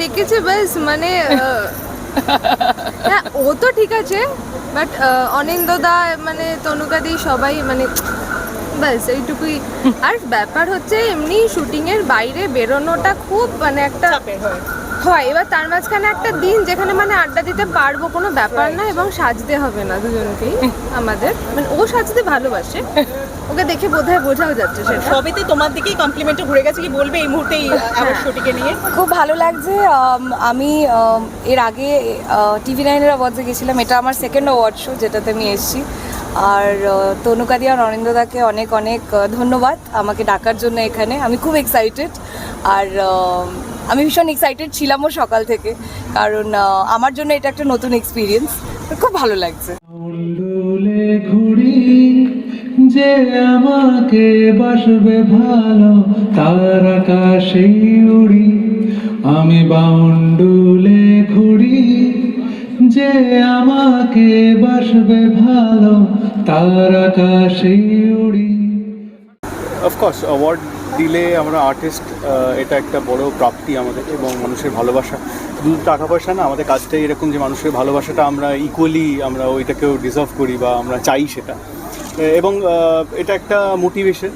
ডেকেছে ব্যাস মানে হ্যাঁ ও তো ঠিক আছে বাট অনিন্দদা মানে তনুকাদি সবাই মানে ব্যাস এইটুকুই। আর ব্যাপার হচ্ছে এমনি শুটিংয়ের বাইরে বেরোনোটা খুব মানে একটা হয়। হয় এবার তার মাঝখানে একটা দিন যেখানে মানে আড্ডা দিতে পারব কোনো ব্যাপার না এবং সাজতে হবে না দুজনকেই আমাদের। মানে ও সাজতে ভালোবাসে ওকে দেখে বোধহয় বোঝাও যাচ্ছে সেটা। সবেতে তোমার দিকেই কমপ্লিমেন্টে ঘুরে গেছে কি বলবে এই মুহূর্তে এই শুটিকে নিয়ে? খুব ভালো লাগছে আমি এর আগে টিভি নাইনের অ্যাওয়ার্ডসে গেছিলাম এটা আমার সেকেন্ড অ্যাওয়ার্ড শো যেটাতে আমি এসেছি। আর তনুকাদি আর অনিন্দদাকে অনেক অনেক ধন্যবাদ আমাকে ডাকার জন্য এখানে। আমি খুব এক্সাইটেড আর আমি ভীষণ এক্সাইটেড ছিলামও সকাল থেকে কারণ আমার জন্য এটা একটা নতুন এক্সপিরিয়েন্স খুব ভালো লাগছে। যে আমাকে বাসবে ভালো, তার আকাশে উড়ি। আমি বাউন্ডুলে ঘুরি, যে আমাকে বাসবে ভালো, তার আকাশে উড়ি। অফকোর্স অ্যাওয়ার্ড দিলে আমরা আর্টিস্ট এটা একটা বড় প্রাপ্তি আমাদের এবং মানুষের ভালোবাসা। শুধু টাকা পয়সা না, আমাদের কাজটাই এরকম যে মানুষের ভালোবাসাটা আমরা ইকুয়ালি আমরা ওইটাকেও ডিজার্ভ করি বা আমরা চাই সেটা। এবং এটা একটা মোটিভেশন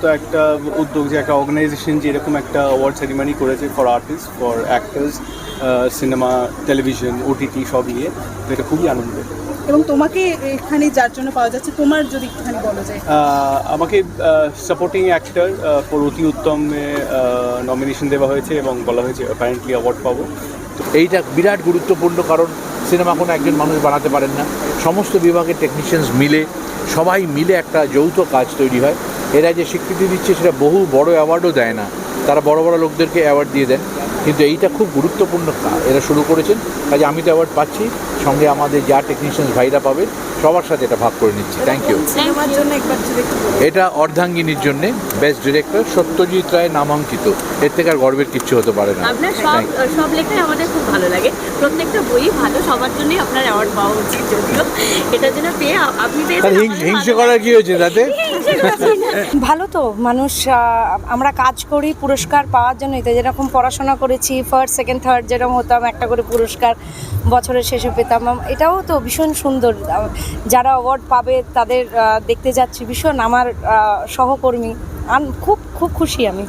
তো একটা উদ্যোগ যে একটা অর্গানাইজেশন যে এরকম একটা অ্যাওয়ার্ড সেরিমনি করেছে for artist for actors cinema television OTT সব নিয়ে তো এটা খুবই আনন্দের। এবং তোমাকে এখানে যার জন্য পাওয়া যাচ্ছে তোমার যদি একটুখানি বলো যে আমাকে সাপোর্টিং অ্যাক্টর ফর অতি উত্তম নমিনেশন দেওয়া হয়েছে এবং বলা হয়েছে অ্যাপারেন্টলি অ্যাওয়ার্ড পাবো। এইটা বিরাট গুরুত্বপূর্ণ কারণ সিনেমা কোনো একজন মানুষ বানাতে পারেন না। সমস্ত বিভাগের টেকনিশিয়ানস মিলে, সবাই মিলে একটা যৌথ কাজ তৈরি হয়। এরা যে স্বীকৃতি দিচ্ছে, সেটা বহু বড় অ্যাওয়ার্ডও দেয় না। তারা বড় বড় লোকদেরকে অ্যাওয়ার্ড দিয়ে দেন কিন্তু এইটা খুব গুরুত্বপূর্ণ কা- এরা শুরু করেছেন। কাজে আমি তো অ্যাওয়ার্ড পাচ্ছি। সঙ্গে আমাদের যা টেকনিশিয়ানস ভাইরা পাবেন সবার সাথে এটা ভাগ করে নিচ্ছি। Thank you. এটা অর্ধাঙ্গিনীর জন্যে বেস্ট ডিরেক্টর সত্যজিৎ রায় নামাঙ্কিত। এর থেকে আর গর্বের কিচ্ছু হতে পারে না। সব লেখাই আমাদের খুব ভালো লাগে। প্রত্যেকটা বই ভালো সবার জন্যই আপনার অ্যাওয়ার্ড পাওয়া উচিত যদিও। এটার জন্য পেয়ে আপনি হিংসে করার কি হয়েছে তাতে? ভালো তো, মানুষ আমরা কাজ করি, পুরস্কার পাওয়ার জন্যই তো যেরকম পড়াশোনা করেছি ফার্স্ট সেকেন্ড থার্ড যেরকম হতাম, একটা করে পুরস্কার বছরের শেষে পেতাম। এটাও তো ভীষণ সুন্দর। যারা অ্যাওয়ার্ড পাবে, তাদের দেখতে যাচ্ছি ভীষণ। আমার সহকর্মী। খুব খুব খুশি আমি।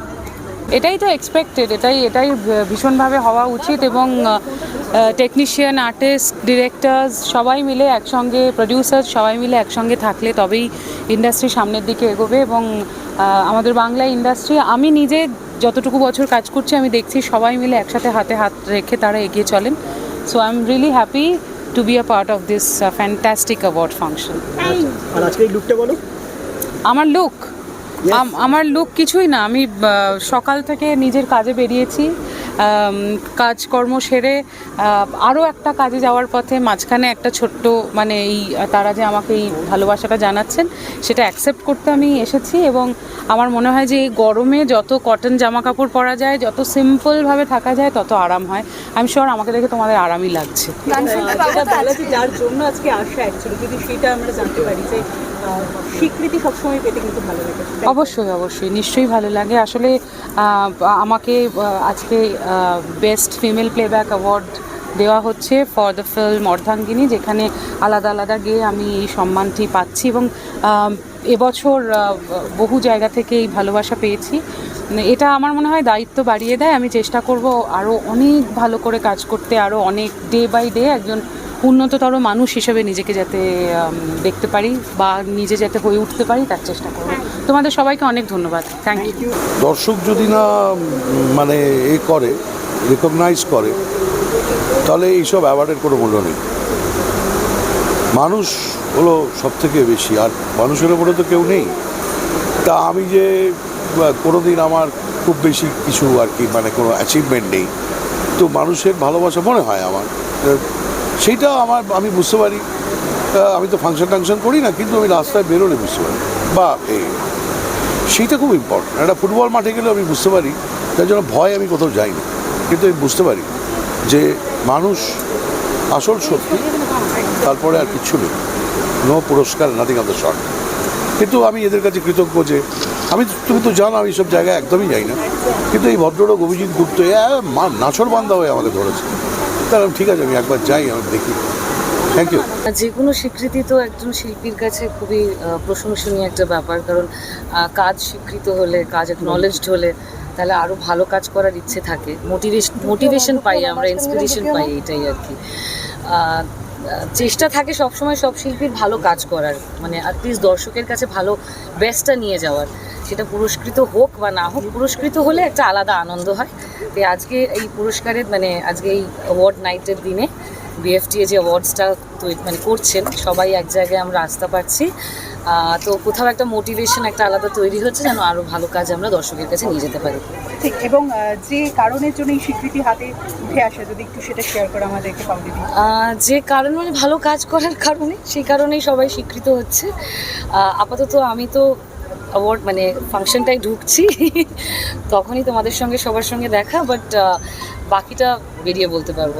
এটাই তো এক্সপেক্টেড এটাই এটাই ভীষণভাবে হওয়া উচিত এবং টেকনিশিয়ান আর্টিস্ট ডিরেক্টরস সবাই মিলে একসঙ্গে প্রডিউসার সবাই মিলে একসঙ্গে থাকলে তবেই ইন্ডাস্ট্রি সামনের দিকে এগোবে এবং আমাদের বাংলা ইন্ডাস্ট্রি আমি নিজে যতটুকু বছর কাজ করছি আমি দেখছি সবাই মিলে একসাথে হাতে হাত রেখে তারা এগিয়ে চলেন। So I am really happy to be a part of this fantastic award function আমার লুক আমার লুক কিছুই না আমি সকাল থেকে নিজের কাজে বেরিয়েছি। কাজকর্ম সেরে আরও একটা কাজে যাওয়ার পথে মাঝখানে একটা ছোট্ট মানে এই তারা যে আমাকে এই ভালোবাসাটা জানাচ্ছেন সেটা অ্যাকসেপ্ট করতে আমি এসেছি এবং আমার মনে হয় যে এই গরমে যত কটন জামা কাপড় পরা যায় যত সিম্পলভাবে থাকা যায় তত আরাম হয়। আমি শিওর আমাকে দেখে তোমাদের আরামই লাগছে। যার জন্য আজকে আসা অ্যাকচুয়ালি যদি সেটা আমরা জানতে পারি যে স্বীকৃতি সবসময় পেতে কিন্তু ভালো লাগে। অবশ্যই অবশ্যই, নিশ্চয়ই ভালো লাগে। আসলে আমাকে আজকে বেস্ট ফিমেল প্লেব্যাক অ্যাওয়ার্ড দেওয়া হচ্ছে ফর দ্য ফিল্ম অর্ধাঙ্গিনী, যেখানে আলাদা আলাদা গিয়ে আমি এই সম্মানটি পাচ্ছি এবং এবছর বহু জায়গা থেকে এই ভালোবাসা পেয়েছি। এটা আমার মনে হয় দায়িত্ব বাড়িয়ে দেয়। আমি চেষ্টা করব আরও অনেক ভালো করে কাজ করতে আরও অনেক ডে বাই ডে একজন উন্নততর মানুষ হিসেবে নিজেকে যাতে দেখতে পারি বা নিজে যাতে হয়ে উঠতে পারি, তার চেষ্টা করব। তোমাদের সবাইকে অনেক ধন্যবাদ। থ্যাংক ইউ দর্শক যদি না মানে এ করে রেকগনাইজ করে, তাহলে এইসব অ্যাওয়ার্ডের কোনো মূল্য নেই। মানুষ হলো সব থেকে বেশি, আর মানুষের ওপরে তো কেউ নেই। তা আমি যে কোনো দিন আমার খুব বেশি কিছু আর কি মানে কোনো অ্যাচিভমেন্ট নেই। তো মানুষের ভালোবাসা মনে হয় আমার। সেইটা আমার, আমি বুঝতে পারি। আমি তো ফাংশন টাংশন করি না, কিন্তু আমি রাস্তায় বেরোলে বুঝতে পারি। বা, এই সেইটা খুব ইম্পর্টেন্ট একটা ফুটবল মাঠে গেলে আমি বুঝতে পারি তার জন্য ভয় আমি কোথাও যাই না কিন্তু আমি বুঝতে পারি যে মানুষ আসল সত্যি, তারপরে আর কিচ্ছু নেই। নো পুরস্কার নাথিং অফ দ্য শর্ট কিন্তু আমি এদের কাছে কৃতজ্ঞ যে, আমি তুমি তো জানো, আমি সব জায়গায় একদমই যাই না। কিন্তু এই ভদ্রলোক অভিজিৎ গুপ্ত নাছর বান্ধা হয়ে আমাকে ধরেছে। তাহলে ঠিক আছে, আমি একবার যাই, আমি দেখি। থ্যাংক ইউ যে কোনো স্বীকৃতি তো একজন শিল্পীর কাছে খুবই প্রশংসনীয় একটা ব্যাপার, কারণ কাজ স্বীকৃত হলে, কাজ একনলেজড হলে, তাহলে আরও ভালো কাজ করার ইচ্ছে থাকে। মোটিভেশন মোটিভেশন পাই আমরা ইন্সপিরেশন পাই, এটাই আর কি। চেষ্টা থাকে সবসময় সব শিল্পীর ভালো কাজ করার মানে অ্যাটলিস্ট দর্শকের কাছে ভালো বেস্টটা নিয়ে যাওয়ার। সেটা পুরস্কৃত হোক বা না হোক, পুরস্কৃত হলে একটা আলাদা আনন্দ হয়। তো আজকে এই পুরস্কারের মানে আজকে এই অ্যাওয়ার্ড নাইটের দিনে বিএফটিএ যে অ্যাওয়ার্ডসটা মানে করছেন, সবাই এক জায়গায় আমরা আসতে পারছি তো কোথাও একটা মোটিভেশন একটা আলাদা তৈরি হচ্ছে যেন আরও ভালো কাজ আমরা দর্শকের কাছে নিয়ে যেতে পারি। ঠিক এবং যে কারণের জন্য এই স্বীকৃতি হাতে উঠে আসে যদি একটু সেটা শেয়ার করে আমাদেরকে পাবলিক যে কারণ মানে ভালো কাজ করার কারণে সেই কারণেই সবাই স্বীকৃত হচ্ছে। আপাতত আমি তো অ্যাওয়ার্ড মানে ফাংশনটাই ঢুকছি তখনই তোমাদের সঙ্গে সবার সঙ্গে দেখা বাট বাকিটা বেরিয়ে বলতে পারব।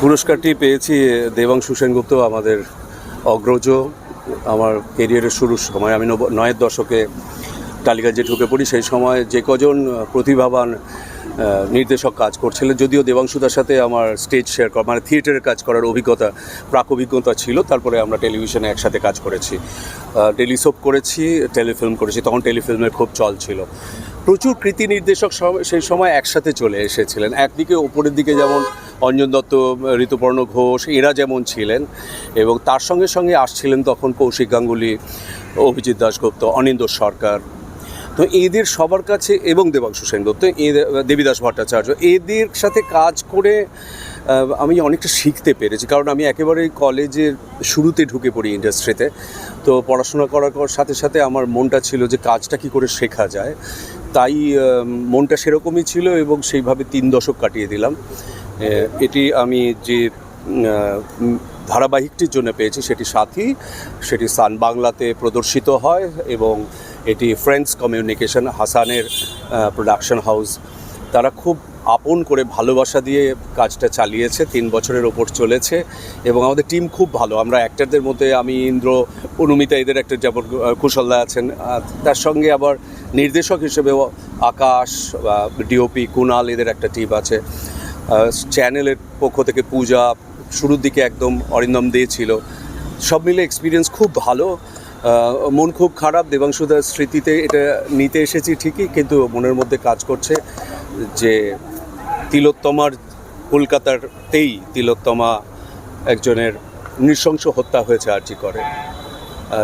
পুরস্কারটি পেয়েছি দেবাংশু সেনগুপ্ত আমাদের অগ্রজ। আমার কেরিয়ারের শুরুর সময় আমি নয়ের দশকে টালিগঞ্জে যে ঢুকে পড়ি, সেই সময় যে কজন প্রতিভাবান নির্দেশক কাজ করছিলেন, যদিও দেবাংশুদার সাথে আমার স্টেজ শেয়ার করা মানে থিয়েটারের কাজ করার অভিজ্ঞতা, প্রাক অভিজ্ঞতা ছিল, তারপরে আমরা টেলিভিশনে একসাথে কাজ করেছি। টেলিসোপ করেছি টেলিফিল্ম করেছি, তখন টেলিফিল্মের খুব চল ছিল। প্রচুর কৃতি নির্দেশক সেই সময় একসাথে চলে এসেছিলেন। একদিকে ওপরের দিকে যেমন অঞ্জন দত্ত, ঋতুপর্ণ ঘোষ, এরা যেমন ছিলেন এবং তার সঙ্গে সঙ্গে আসছিলেন তখন কৌশিক গাঙ্গুলি, অভিজিৎ দাশগুপ্ত, অনিন্দ সরকার। তো এদের সবার কাছে এবং দেবাংশু সেনগুপ্ত দেবীদাস ভট্টাচার্য, এদের সাথে কাজ করে আমি অনেকটা শিখতে পেরেছি। কারণ আমি একেবারে কলেজের শুরুতে ঢুকে পড়ি ইন্ডাস্ট্রিতে। তো পড়াশোনা করার সাথে সাথে আমার মনটা ছিল যে কাজটা কি করে শেখা যায়। তাই মনটা সেরকমই ছিল এবং সেইভাবে তিন দশক কাটিয়ে দিলাম। এটি আমি যে ধারাবাহিকটির জন্য পেয়েছি সেটি সাথী, সেটি সান বাংলাতে প্রদর্শিত হয় এবং এটি ফ্রেন্ডস কমিউনিকেশন, হাসানের প্রোডাকশন হাউস তারা খুব আপন করে ভালোবাসা দিয়ে কাজটা চালিয়েছে, তিন বছরের ওপর চলেছে এবং আমাদের টিম খুব ভালো। আমরা অ্যাক্টারদের মধ্যে আমি, ইন্দ্র, অনুমিতা এদের একটা যেমন কুশলদা আছেন তার সঙ্গে আবার নির্দেশক হিসেবেও আকাশ ডিওপি কুনাল এদের একটা টিম আছে। চ্যানেলের পক্ষ থেকে পূজা শুরুর দিকে একদম অরিন্দম দে ছিল। সব মিলে এক্সপিরিয়েন্স খুব ভালো। মন খুব খারাপ, দেবাংশুদার স্মৃতিতে এটা নিতে এসেছি ঠিকই, কিন্তু মনের মধ্যে কাজ করছে। যে তিলোত্তমার কলকাতারতেই তিলোত্তমা একজনের নৃশংস হত্যা হয়েছে আর্জি করে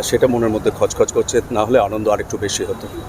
সেটা মনের মধ্যে খচখচ করছে, না হলে আনন্দ আরেকটু বেশি হতো।